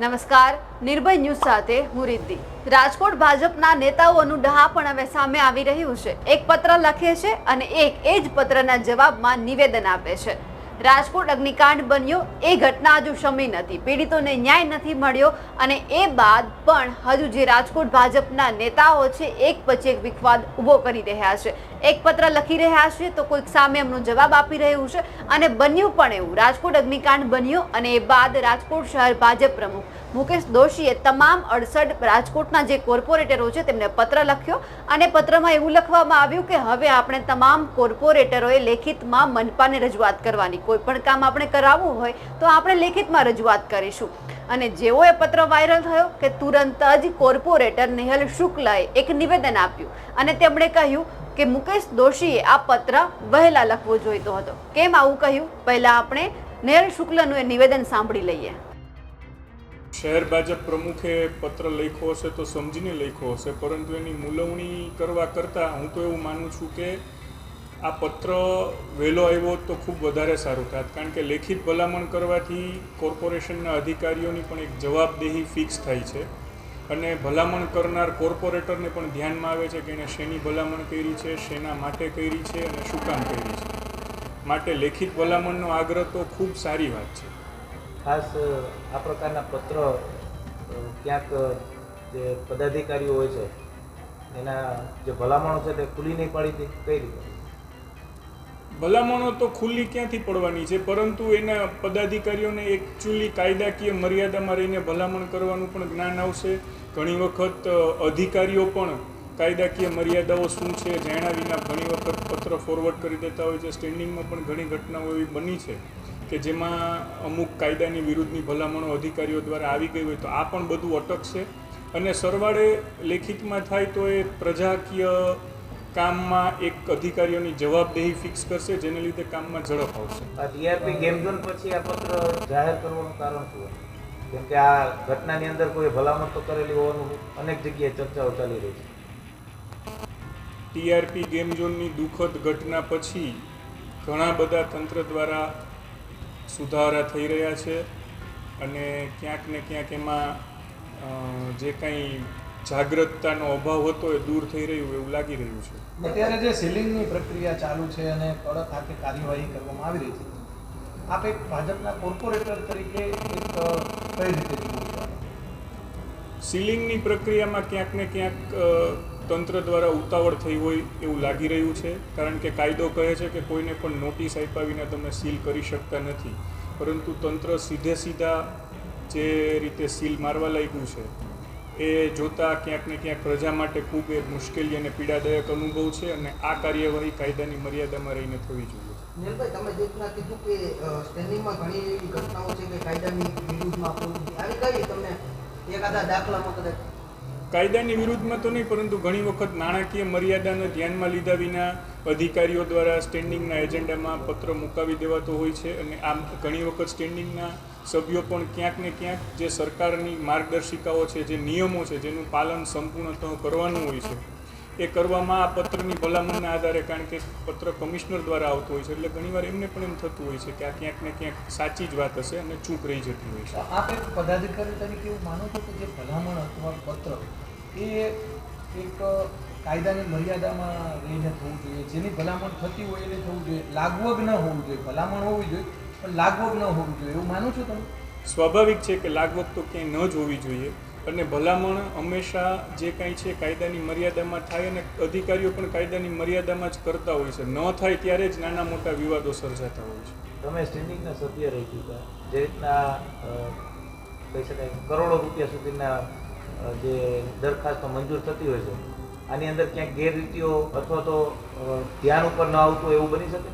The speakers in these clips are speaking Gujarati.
નમસ્કાર, નિર્ભય ન્યૂઝ સાથે હું રિદ્ધિ. રાજકોટ ભાજપના નેતાઓનું ડહાપણ હવે સામે આવી રહ્યું છે. એક પત્ર લખે છે અને એક એ જ પત્રના જવાબમાં નિવેદન આપે છે. રાજકોટ અગ્નિકાંડ બન્યો. એ ઘટના હજુ શમી નથી. પીડિતોને ન્યાય નથી મળ્યો અને એ બાદ પણ હજુ જે રાજકોટ ભાજપના નેતાઓ છે, એક પછી એક વિખવાદ ઊભો કરી રહ્યા છે. એક પત્ર લખી રહ્યા છે તો કોઈક સામે એમનો જવાબ આપી રહ્યું છે અને બન્યું પણ એવું. રાજકોટ અગ્નિકાંડ બન્યો અને એ બાદ રાજકોટ શહેર ભાજપ પ્રમુખ મુકેશ દોશીએ તમામ અડસઠ રાજકોટના જે કોર્પોરેટરો છે તેમને પત્ર લખ્યો અને પત્રમાં એવું લખવામાં આવ્યું કે હવે આપણે તમામ કોર્પોરેટરોએ લેખિતમાં મનપાને રજૂઆત કરવાની. કોઈ પણ કામ આપણે કરાવવું હોય તો આપણે લેખિતમાં રજૂઆત કરીશું. અને જેવો એ પત્ર વાયરલ થયો કે તુરંત જ કોર્પોરેટર નેહલ શુક્લએ એક નિવેદન આપ્યું અને તેમણે કહ્યું કે મુકેશ દોશીએ આ પત્ર વહેલા લખવો જોઈતો હતો. કેમ આવું કહ્યું? પહેલા આપણે નેહલ શુક્લનું એ નિવેદન સાંભળી લઈએ. શહેર ભાજપ પ્રમુખે પત્ર લખ્યો હશે તો સમજીને લખ્યો હશે, પરંતુ એની મૂલવણી કરવા કરતાં હું તો એવું માનું છું કે આ પત્ર વહેલો આવ્યો તો ખૂબ વધારે સારું થાત. કારણ કે લેખિત ભલામણ કરવાથી કોર્પોરેશનના અધિકારીઓની પણ એક જવાબદેહી ફિક્સ થાય છે અને ભલામણ કરનાર કોર્પોરેટરને પણ ધ્યાનમાં આવે છે કે એણે શેની ભલામણ કરી છે, શેના માટે કરી છે અને શું કામ કરી છે. માટે લેખિત ભલામણનો આગ્રહ તો ખૂબ સારી વાત છે. ખાસ આ પ્રકારના પત્ર ક્યાંક જે પદાધિકારીઓ હોય છે, એના જે ભલામણો છે તે ખુલ્લી નહીં પડી કઈ રીતે? ભલામણો તો ખુલ્લી ક્યાંથી પડવાની છે? પરંતુ એના પદાધિકારીઓને એકચ્યુઅલી કાયદાકીય મર્યાદામાં રહીને ભલામણ કરવાનું પણ જ્ઞાન આવશે. ઘણી વખત અધિકારીઓ પણ કાયદાકીય મર્યાદાઓ શું છે જાણ્યા વિના ઘણી વખત પત્ર ફોરવર્ડ કરી દેતા હોય છે. સ્ટેન્ડિંગમાં પણ ઘણી ઘટનાઓ એવી બની છે. કે જેમાં અમુક કાયદાની વિરુદ્ધની ભલામણો અધિકારીઓ દ્વારા આવી ગઈ હોય તો આ પણ બધું અટકશે અને સરવાળે લેખિતમાં થાય તો એ પ્રજાકીય કામમાં એક અધિકારીઓની જવાબદેહી ફિક્સ કરશે જેને લીધે કામમાં ઝડપ આવશે. આ ટીઆરપી ગેમ ઝોન પછી આ પત્ર જાહેર કરવાનું કારણ શું? કેમ કે આ ઘટનાની અંદર કોઈ ભલામણ તો કરેલી હોવાનું અનેક જગ્યાએ ચર્ચાઓ ચાલી રહી છે. ટીઆરપી ગેમ ઝોનની દુઃખદ ઘટના પછી ઘણા બધા તંત્ર દ્વારા સુધારા થઈ રહ્યા છે અને ક્યાંક ને ક્યાંક એમાં જે કંઈ જાગૃતતાનો અભાવ હતો એ દૂર થઈ રહ્યું એવું લાગી રહ્યું છે અત્યારે જે સીલિંગની પ્રક્રિયા ચાલુ છે અને કડક હાથે કાર્યવાહી કરવામાં આવી રહી છે આપ એક ભાજપના કોર્પોરેટર તરીકે એક કઈ રીતે? સીલિંગની પ્રક્રિયામાં ક્યાંક ને ક્યાંક તંત્ર દ્વારા ઉતાવળ થઈ હોય એવું લાગી રહ્યું છે. કારણ કે કાયદો કહે છે કે કોઈને પણ નોટિસ આપ્યા વિના તમે સીલ કરી શકતા નથી. પરંતુ તંત્ર સીધે સીધા જે રીતે સીલ મારવા લાગ્યું છે, એ જોતાં ક્યાંક ને ક્યાંક પ્રજા માટે ખૂબ એ મુશ્કેલી અને પીડાદાયક અનુભવ છે અને આ કાર્યવાહી કાયદાની મર્યાદામાં રહીને થવી જોઈએ. દાખલામાં કદાચ કાયદાની વિરુદ્ધમાં તો નહીં, પરંતુ ઘણી વખત નાણાકીય મર્યાદાને ધ્યાનમાં લીધા વિના અધિકારીઓ દ્વારા સ્ટેન્ડિંગના એજન્ડામાં પત્ર મુકાવી દેવાતો હોય છે અને આમ ઘણી વખત સ્ટેન્ડિંગના સભ્યો પણ ક્યાંક ને ક્યાંક જે સરકારની માર્ગદર્શિકાઓ છે, જે નિયમો છે, જેનું પાલન સંપૂર્ણતઃ કરવાનું હોય છે. એ કરવામાં આ પત્રની ભલામણના આધારે કારણ કે પત્ર કમિશનર દ્વારા આવતો હોય છે એટલે ઘણીવાર એમને પણ એમ થતું હોય છે કે આ ક્યાંક ને ક્યાંક સાચી જ વાત હશે અને ચૂક રહી જતી હોય છે. આપ એક પદાધિકારી તરીકે એવું માનો છો કે જે ભલામણ અથવા પત્ર એ એક કાયદાની મર્યાદામાં રહીને થવું જોઈએ જેની ભલામણ થતી હોય એને થવું જોઈએ લાગવગ ન હોવું જોઈએ ભલામણ હોવી જોઈએ પણ લાગવગ ન હોવું જોઈએ એવું માનો છો તમે? સ્વાભાવિક છે કે લાગવત તો ક્યાંય ન જ હોવી જોઈએ અને ભલામણ હંમેશા જે કાંઈ છે કાયદાની મર્યાદામાં થાય અને અધિકારીઓ પણ કાયદાની મર્યાદામાં જ કરતા હોય છે. ન થાય ત્યારે જ નાના મોટા વિવાદો સર્જાતા હોય છે. તમે સ્ટેન્ડિંગના સભ્ય રહી ચૂક્યા. જે રીતના કહી શકાય કરોડો રૂપિયા સુધીના જે દરખાસ્તો મંજૂર થતી હોય છે, આની અંદર ક્યાંક ગેરરીતિઓ અથવા તો ધ્યાન ઉપર ન આવતું એવું બની શકે?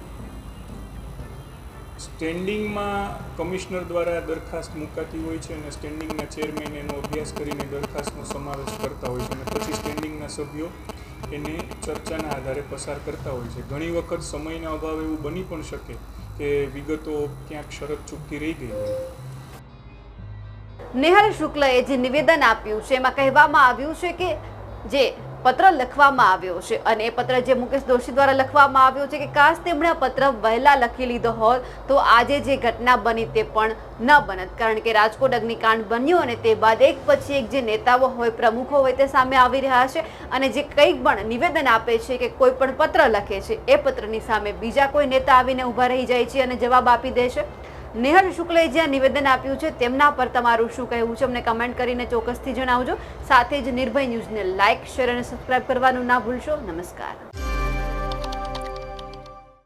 સ્ટેન્ડિંગમાં કમિશનર દ્વારા દરખાસ્ત મુકાતી હોય છે અને સ્ટેન્ડિંગના ચેરમેન એનો અભ્યાસ કરીને દરખાસ્તનો સમાવેશ કરતા હોય છે અને પછી સ્ટેન્ડિંગના સભ્યો એને ચર્ચાના આધારે પસાર કરતા હોય છે. ઘણી વખત સમયના અભાવે એવું બની પણ શકે કે વિગતો ક્યાંક શરત ચૂકતી રહી ગઈ હોય. નેહલ શુક્લએ જે નિવેદન આપ્યું છે, એમાં કહેવામાં આવ્યું છે કે જે પત્ર લખવામાં આવ્યો છે અને એ પત્ર જે મુકેશ દોશી દ્વારા લખવામાં આવ્યો છે કે કાશ તેમણે આ પત્ર વહેલા લખી લીધો હોત, તો આજે જે ઘટના બની તે પણ ન બનત. કારણ કે રાજકોટ અગ્નિકાંડ બન્યો અને તે બાદ એક પછી એક જે નેતાઓ હોય, પ્રમુખો હોય તે સામે આવી રહ્યા છે અને જે કંઈક પણ નિવેદન આપે છે કે કોઈ પણ પત્ર લખે છે, એ પત્રની સામે બીજા કોઈ નેતા આવીને ઊભા રહી જાય છે અને જવાબ આપી દે છે? નેહર શુક્લે જે નિવેદન આપ્યું છે તેમના પર તમારું શું કહેવું છે? અમને કમેન્ટ કરીને ચોક્કસથી જણાવજો. સાથે જ નિર્ભય ન્યૂઝને લાઇક શેર અને સબસ્ક્રાઇબ કરવાનું ના ભૂલશો. નમસ્કાર.